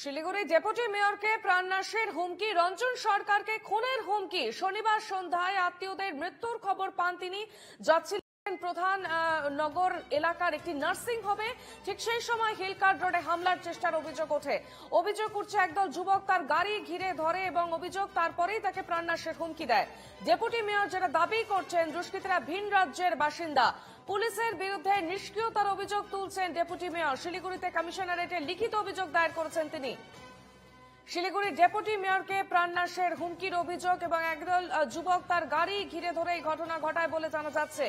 Siliguri deputy মেয়রকে প্রাণনাশের হুমকি, রঞ্জন সরকারকে খুনের হুমকি। শনিবার সন্ধ্যায় আত্মীয়দের মৃত্যুর খবর পান তিনি। যাচ্ছিলেন প্রধান নগর এলাকার একটি নার্সিং হোমে ঠিক সেই সময় হিলকার্ড রোডে হামলার চেষ্টার অভিযোগ ওঠে। অভিযোগ উঠছে, একদল যুবক তার গাড়ি ঘিরে ধরে এবং অভিযোগ তারপরেই তাকে প্রাণনাশের হুমকি দেয়। ডেপুটি মেয়র যেটা দাবি করছেন, দুষ্কৃতীরা ভিন রাজ্যের বাসিন্দা। পুলিশের বিরুদ্ধে নিষ্ক্রিয়তার অভিযোগ তুলছেন ডেপুটি মেয়র। শিলিগুড়িতে কমিশনারেটে লিখিত অভিযোগ দায়ের করেছেন তিনি। শিলিগুড়ি ডেপুটি মেয়রকে প্রাণনাশের হুমকির অভিযোগ এবং একদল যুবক তার গাড়ি ঘিরে ধরে এই ঘটনা ঘটায় বলে জানা যাচ্ছে।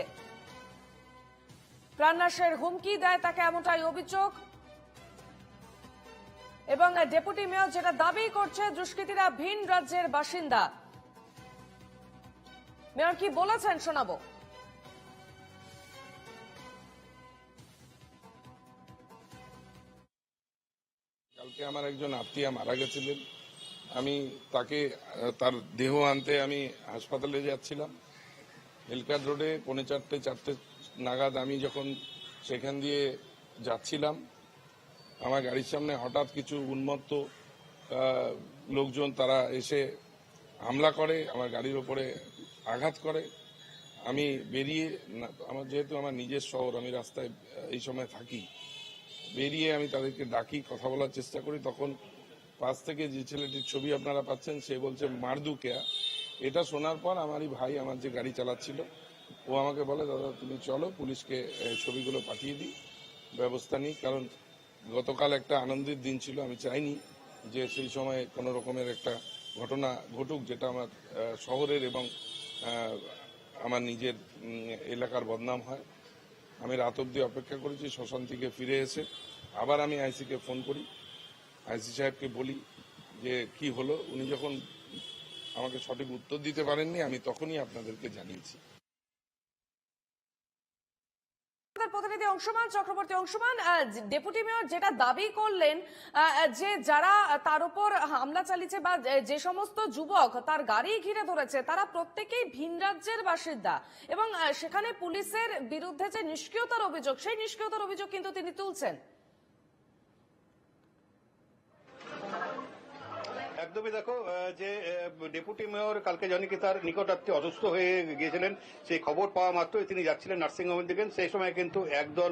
প্রাণনাশের হুমকি দেয় তাকে এমনটাই অভিযোগ। এবং ডেপুটি মেয়র যেটা দাবি করছে, দুষ্কৃতীরা ভিন রাজ্যের বাসিন্দা। মেয়র কি বলেছেন শোনাবো? কালকে আমার একজন আত্মীয় মারা গেছিলেন। আমি তাকে, তার দেহ আনতে আমি হাসপাতালে যাচ্ছিলাম। এলকার রোডে পৌনে চারটে চারটে নাগাদ আমি যখন সেখান দিয়ে যাচ্ছিলাম, আমার গাড়ির সামনে হঠাৎ কিছু উন্মত্ত লোকজন তারা এসে হামলা করে, আমার গাড়ির ওপরে আঘাত করে। আমি বেরিয়ে আমার যেহেতু আমার নিজের শহর, আমি রাস্তায় এই সময় থাকি, বেরিয়ে আমি তাদেরকে ডাকি, কথা বলার চেষ্টা করি। তখন পাশ থেকে যে ছেলেটির ছবি আপনারা পাচ্ছেন, সে বলছে মারদু কেয়া এটা শোনার পর আমারই ভাই আমার যে গাড়ি চালাচ্ছিল ও আমাকে বলে, দাদা, তুমি চলো, পুলিশকে ছবিগুলো পাঠিয়ে দিই, ব্যবস্থা নিই। কারণ গতকাল একটা আনন্দের দিন ছিল, আমি চাইনি যে সেই সময় কোনো রকমের একটা ঘটনা ঘটুক যেটা আমার শহরের এবং আমার নিজের এলাকার বদনাম হয়। আমি রাত অব্দি অপেক্ষা করেছি, শ্মশান থেকে ফিরে এসে আবার আমি আইসিকে ফোন করি। আইসি সাহেবকে বলি যে, কি হলো? উনি যখন আমাকে সঠিক উত্তর দিতে পারেননি, আমি তখনই আপনাদেরকে জানিয়েছি। আমাদের প্রতিনিধি অংশমান চক্রবর্তী। অংশমান ডেপুটি মেয়র যেটা দাবি করলেন যে যারা তার উপর হামলা চালিয়েছে বা যে সমস্ত যুবক তার গাড়ি ঘিরে ধরেছে, তারা প্রত্যেকেই ভিন রাজ্যের বাসিন্দা। এবং সেখানে পুলিশের বিরুদ্ধে যে নিষ্ক্রিয়তার অভিযোগ, সেই নিষ্ক্রিয়তার অভিযোগ কিন্তু তিনি তুলছেন। একদমই দেখো যে ডেপুটি মেয়র কালকে জানি তার নিকটাত্মীয় অসুস্থ হয়ে গিয়েছিলেন, সেই খবর পাওয়া মাত্রই তিনি যাচ্ছিলেন নার্সিংহোমের দিকে। সেই সময় কিন্তু একদল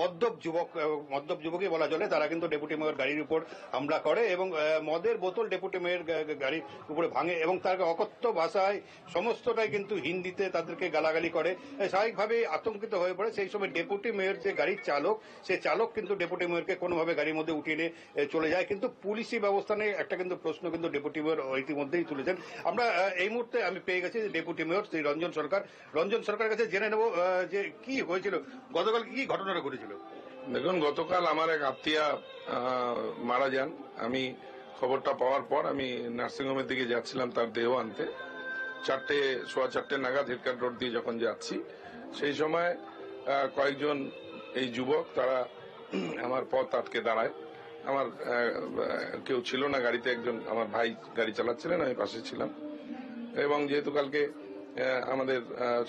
মদ্যপ যুবক মদ্যপ যুবকই বলা চলে, তারা কিন্তু ডেপুটি মেয়র গাড়ির উপর হামলা করে এবং মদের বোতল ডেপুটি মেয়র গাড়ির উপরে ভাঙে এবং তার অকথ্য ভাষায়, সমস্তটাই কিন্তু হিন্দিতে তাদেরকে গালাগালি করে স্বাভাবিকভাবে আতঙ্কিত হয়ে পড়ে। সেই সময় ডেপুটি মেয়র যে গাড়ির চালক, সে চালক কিন্তু ডেপুটি মেয়রকে কোনোভাবে গাড়ির মধ্যে উঠিয়ে নিয়ে চলে যায়। কিন্তু পুলিশি ব্যবস্থা নিয়ে একটা কিন্তু প্রশ্ন কিন্তু ডেপুটি মেয়র ইতিমধ্যেই তুলেছেন। আমরা এই মুহূর্তে আমি পেয়ে গেছি ডেপুটি মেয়র শ্রী রঞ্জন সরকার। রঞ্জন সরকারের কাছে জেনে নেব যে কি হয়েছিল, গতকাল কি ঘটনাটা ঘটেছিল? দেখুন, গতকাল আমার এক আত্মীয়া মারা যান। আমি খবরটা পাওয়ার পর আমি নার্সিংহোমের দিকে যাচ্ছিলাম তার দেহ আনতে। চারটে, সোয়া চারটে নাগাদ হিরকাট রোড দিয়ে যখন যাচ্ছি, সেই সময় কয়েকজন এই যুবক, তারা আমার পথ আটকে দাঁড়ায়। আমার কেউ ছিল না গাড়িতে, একজন আমার ভাই গাড়ি চালাচ্ছিলেন, আমি পাশে ছিলাম। এবং যেহেতু কালকে আমাদের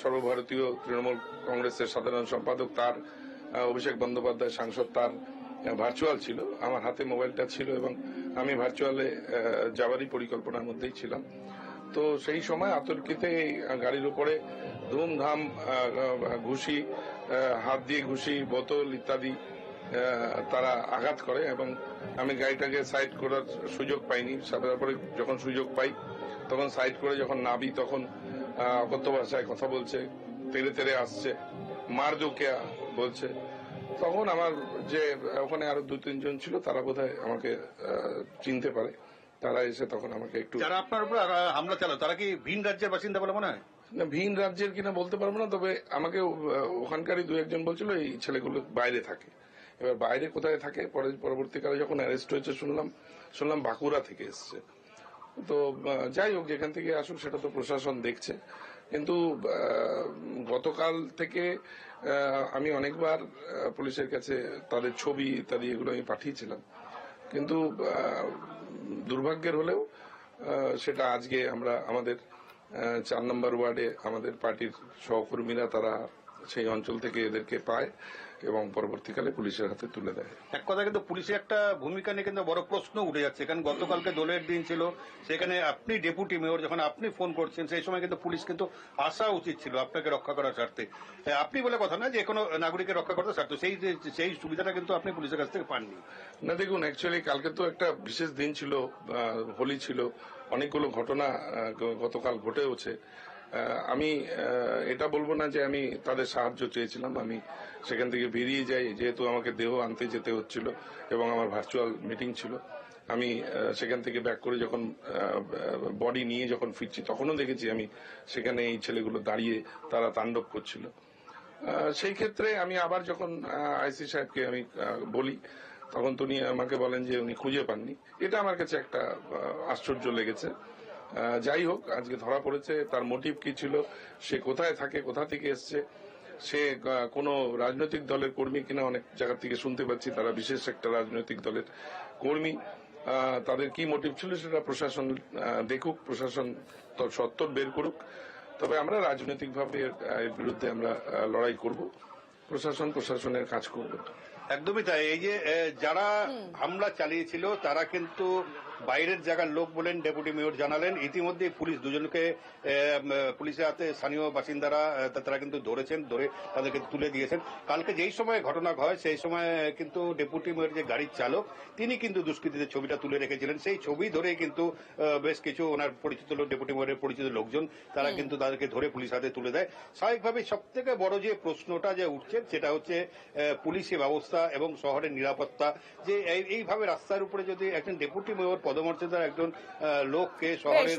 সর্বভারতীয় তৃণমূল কংগ্রেসের সাধারণ সম্পাদক তার অভিষেক বন্দ্যোপাধ্যায় সাংসদ তার ভার্চুয়াল ছিল। আমার হাতে মোবাইলটা ছিল এবং আমি ভার্চুয়ালে যাওয়ারই পরিকল্পনার মধ্যেই ছিলাম। তো সেই সময় আতর্কিতে গাড়ির উপরে ধুমধাম ঘুষি হাত দিয়ে ঘুষি, বোতল ইত্যাদি তারা আঘাত করে এবং আমি গাড়িটাকে সাইড করার সুযোগ পাইনি। তারপরে যখন সুযোগ পাই তখন সাইড করে যখন নাবি তখন অকথ্য ভাষায় কথা বলছে তেরে তেরে আসছে মার কেয়া বলছে। তখন আমার যে ওখানে আরও দু তিনজন ছিল তারা বোধহয় আমাকে চিনতে পারে। তারা এসে তখন আমাকে একটু যারা আপনার উপর হামলা চালায় তারা কি ভিন রাজ্যের বাসিন্দা বলে মনে হয়? না ভিন রাজ্যের কিনা বলতে পারব না তবে আমাকে ওখানকারই দু একজন বলছিল এই ছেলেগুলো বাইরে থাকে। এবার বাইরে কোথায় থাকে? পরে পরবর্তীকালে যখন অ্যারেস্ট হয়েছে, শুনলাম শুনলাম বাঁকুড়া থেকে এসছে। তো যাই হোক, যেখান থেকে আসুক, সেটা তো প্রশাসন দেখছে। কিন্তু গতকাল থেকে আমি অনেকবার পুলিশের কাছে তাদের ছবি ইত্যাদি এগুলো আমি পাঠিয়েছিলাম। কিন্তু দুর্ভাগ্যের হলেও সেটা আজকে আমরা আমাদের চার নম্বর ওয়ার্ডে আমাদের পার্টির সহকর্মীরা তারা সেই অঞ্চল থেকে এদেরকে পায় এবং পরবর্তীকালে পুলিশের হাতে তুলে দেয়। এক কথা কিন্তু পুলিশের একটা ভূমিকা নিয়ে কিন্তু বড় প্রশ্ন উঠে যাচ্ছে। কারণ গতকালকে দোলের দিন ছিল সেখানে আপনি ডেপুটি মেয়র যখন আপনি ফোন করছেন সেই সময় কিন্তু পুলিশ কিন্তু আসা উচিত ছিল আপনাকে রক্ষা করার স্বার্থে। আপনি বলে কথা না যে কোনো নাগরিকের রক্ষা করতে স্বার্থ সেই সেই সুবিধাটা কিন্তু আপনি পুলিশের কাছ থেকে পাননি। না দেখুন অ্যাকচুয়ালি কালকে তো একটা বিশেষ দিন ছিল হোলি ছিল অনেকগুলো ঘটনা গতকাল ঘটেওছে। আমি এটা বলব না যে আমি তাদের সাহায্য চেয়েছিলাম, আমি সেখান থেকে বেরিয়ে যাই, যেহেতু আমাকে দেহ আনতে যেতে হচ্ছিল এবং আমার ভার্চুয়াল মিটিং ছিল। আমি সেখান থেকে ব্যাক করে যখন বডি নিয়ে যখন ফিরছি, তখনও দেখেছি আমি সেখানে এই ছেলেগুলো দাঁড়িয়ে তারা তাণ্ডব করছিল। সেই ক্ষেত্রে আমি আবার যখন আইসি সাহেবকে আমি বলি, তখন তিনি আমাকে বলেন যে উনি খুঁজে পাননি। এটা আমার কাছে একটা আশ্চর্য লেগেছে। যাই হোক আজকে ধরা পড়েছে তার মোটিভ কি ছিল সে কোথায় থাকে কোথা থেকে এসছে সে কোনো রাজনৈতিক দলের কর্মী কিনা অনেক জায়গা থেকে শুনতে পাচ্ছি তারা বিশেষ একটা রাজনৈতিক দলের কর্মী। তাদের কি মোটিভ ছিল সেটা প্রশাসন দেখুক প্রশাসন ত- সত্তর বের করুক। তবে আমরা রাজনৈতিকভাবে এর এর বিরুদ্ধে আমরা লড়াই করব। প্রশাসন প্রশাসনের কাজ করবে। একদমই তাই এই যে যারা হামলা চালিয়েছিল তারা কিন্তু বাইরের জায়গার লোক বলেন ডেপুটি মেয়র জানালেন। ইতিমধ্যে পুলিশ দুজনকে পুলিশের হাতে স্থানীয় বাসিন্দারা তারা কিন্তু ধরেছেন ধরে তাদেরকে তুলে দিয়েছেন। কালকে যেই সময় ঘটনা হয় সেই সময় কিন্তু ডেপুটি মেয়র যে গাড়ির চালক তিনি কিন্তু দুষ্কৃতীদের ছবিটা তুলে রেখেছিলেন। সেই ছবি ধরেই কিন্তু বেশ কিছু ওনার পরিচিত লোক ডেপুটি মেয়রের পরিচিত লোকজন তারা কিন্তু তাদেরকে ধরে পুলিশ হাতে তুলে দেয়। স্বাভাবিকভাবে সব থেকে বড় যে প্রশ্নটা যে উঠছে সেটা হচ্ছে আহ, পুলিশি ব্যবস্থা এবং শহরের নিরাপত্তা। যে এই- এইভাবে রাস্তার উপরে যদি একজন ডেপুটি মেয়র পদমর্যাদার একজন লোককে শহরের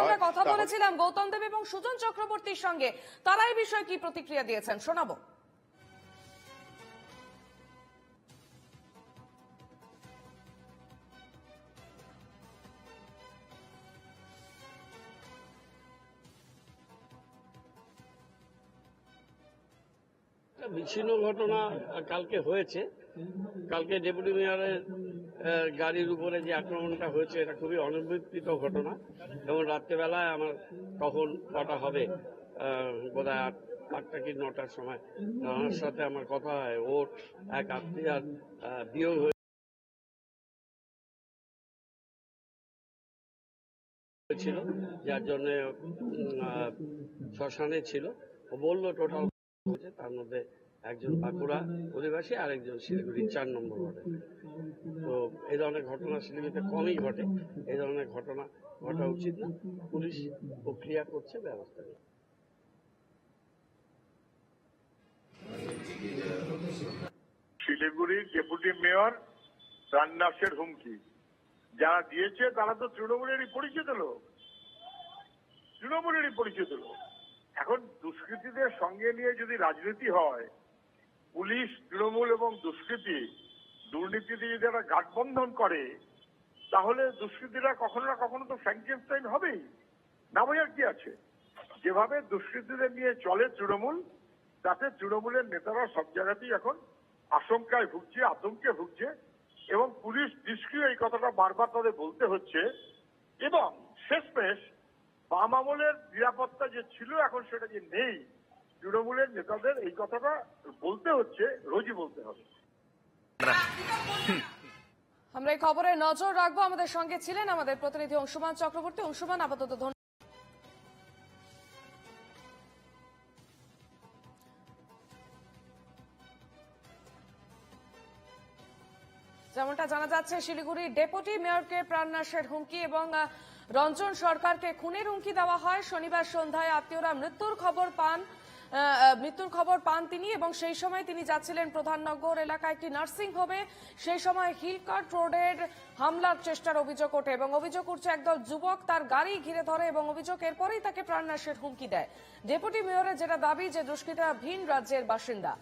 আমরা কথা বলেছিলাম। গৌতম দেব এবং সুজন চক্রবর্তীর সঙ্গে তারা এই বিষয়ে কি প্রতিক্রিয়া দিয়েছেন? শোনাবো। বিচ্ছিন্ন ঘটনা কালকে হয়েছে। কালকে ডেপুটি মেয়রের গাড়ির উপরে যে আক্রমণটা হয়েছে, এটা খুবই অনভিপ্রিত ঘটনা। এবং রাত্রেবেলায় আমার তখন কটা হবে বোধ হয় আট, আটটা কি নটার সময়, আমার সাথে আমার কথা হয়, ওর এক আত্মীয়ার বিয়োগ হয়েছিল যার জন্য শ্মশানে ছিল। বলল, টোটাল তার মধ্যে একজন বাঁকুড়া অধিবাসী আর একজন শিলিগুড়ি চার নম্বর ওয়ার্ডে। তো এই ধরনের ঘটনা শিলিগুড়িতে কমই ঘটে। এই ধরনের ঘটনা ঘটা উচিত না। পুলিশ প্রক্রিয়া করছে ব্যবস্থা নেই শিলিগুড়ির ডেপুটি মেয়র রান্নাসের হুমকি। যারা দিয়েছে, তারা তো তৃণমূলেরই পরিচিত লোক। তৃণমূলেরই পরিচিত লোক। এখন দুষ্কৃতীদের সঙ্গে নিয়ে যদি রাজনীতি হয় পুলিশ, তৃণমূল এবং দুষ্কৃতী দুর্নীতি দিয়ে যারা গাঠবন্ধন করে, তাহলে দুষ্কৃতীরা কখনো না কখনো তো ফ্র্যাঙ্কেনস্টাইন হবেই। না বোঝার কি আছে? যেভাবে দুষ্কৃতীদের নিয়ে চলে তৃণমূল, তাতে তৃণমূলের নেতারা সব জায়গাতেই এখন আশঙ্কায় ভুগছে, আতঙ্কে ভুগছে এবং পুলিশ নিষ্ক্রিয় এই কথাটা বারবার তাদের বলতে হচ্ছে। এবং শেষমেশ বাম আমলের নিরাপত্তা যে ছিল, এখন সেটা যে নেই তৃণমূলের নেতাদের এই কথাটা বলতে হচ্ছে, রোজই বলতে হবে। আমরা এই খবরে নজর রাখব। আমাদের সঙ্গে ছিলেন আমাদের প্রতিনিধি অংশুমান চক্রবর্তী। অংশুমান, আপাতত যেমনটা জানা যাচ্ছে শিলিগুড়ির ডেপুটি মেয়রকে প্রাণনাশের হুমকি এবং রঞ্জন সরকারকে খুনের হুমকি দেওয়া হয়। শনিবার সন্ধ্যায় আত্মীয়রা মৃত্যুর খবর পান। মৃত্যুর খবর পান তিনি এবং সেই সময় তিনি যাচ্ছিলেন প্রধাননগর এলাকায় একটি নার্সিং হোমে। সেই সময় হিলকার্ট রোডের হামলার চেষ্টার অভিযোগ ওঠে এবং অভিযোগ উঠছে, একদল যুবক তার গাড়ি ঘিরে ধরে এবং অভিযোগ এরপরেই তাকে প্রাণনাশের হুমকি দেয়। ডেপুটি মেয়রের যেটা দাবি যে দুষ্কৃতীরা ভিন রাজ্যের বাসিন্দা।